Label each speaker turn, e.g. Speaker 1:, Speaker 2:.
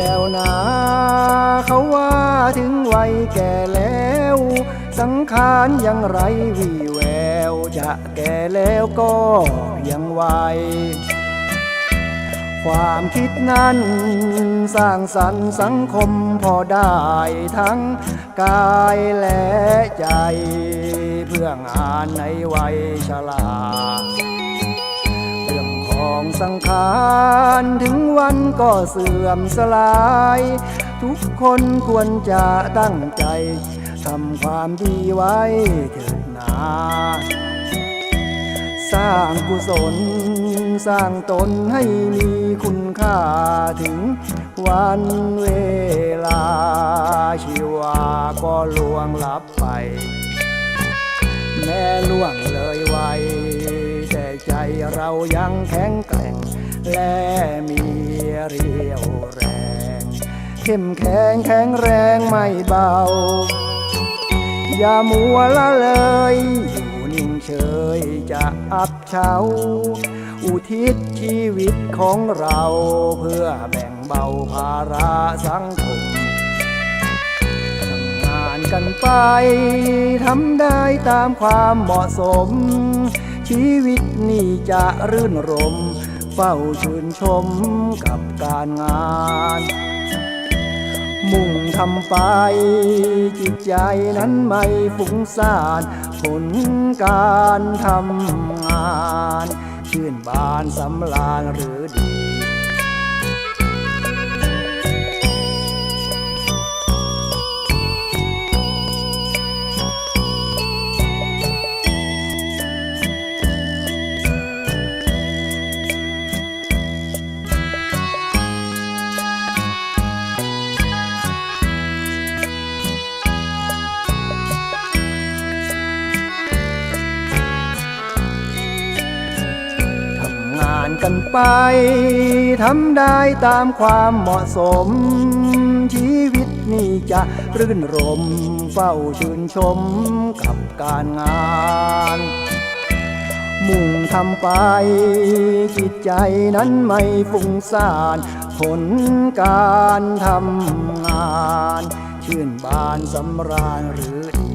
Speaker 1: แก้วนาเขาว่าถึงวัยแก่แล้ว สังขารยังไรวี่แวว จะแก่แล้วก็เพียงวัยความคิดนั้น สร้างสรรค์สังคมพอได้ทั้งกายและใจ เพื่องานในวัยชรา ของสังขารถึงวันก็เสื่อมสลาย ทุกคนควรจะตั้งใจทำความดีไว้เถิดนาสร้างกุศล สร้างตนให้มีคุณค่าถึงวันเวลาชีวาก็ล่วงลับไป เรายังแข็งแกร่ง และมีเรียวแรง เข้มแข็งแข็งแรงไม่เบา อย่ามัวละเลย อยู่นิ่งเฉยจะอับเฉาอุทิศชีวิตของเราเพื่อแบ่งเบาภาระสังคมทำงานกันไปทำได้ตามความเหมาะสม ชีวิตนี่จะรื่นรม เฝ้าชื่นชมกับการงาน มุ่งทำไป จิตใจนั้นไม่ฟุ้งซ่าน ผลการทำงาน ชื่นบานสำราญหรือดีานกันไปทำได้ตามความเหมาะสม ชีวิตนี่จะรื่นรมเฝ้าชื่นชมกับการงานมุ่งทำไป จิตใจนั้นไม่ฟุ้งซ่าน ผลการทำงาน ชื่นบานสำราญหรือ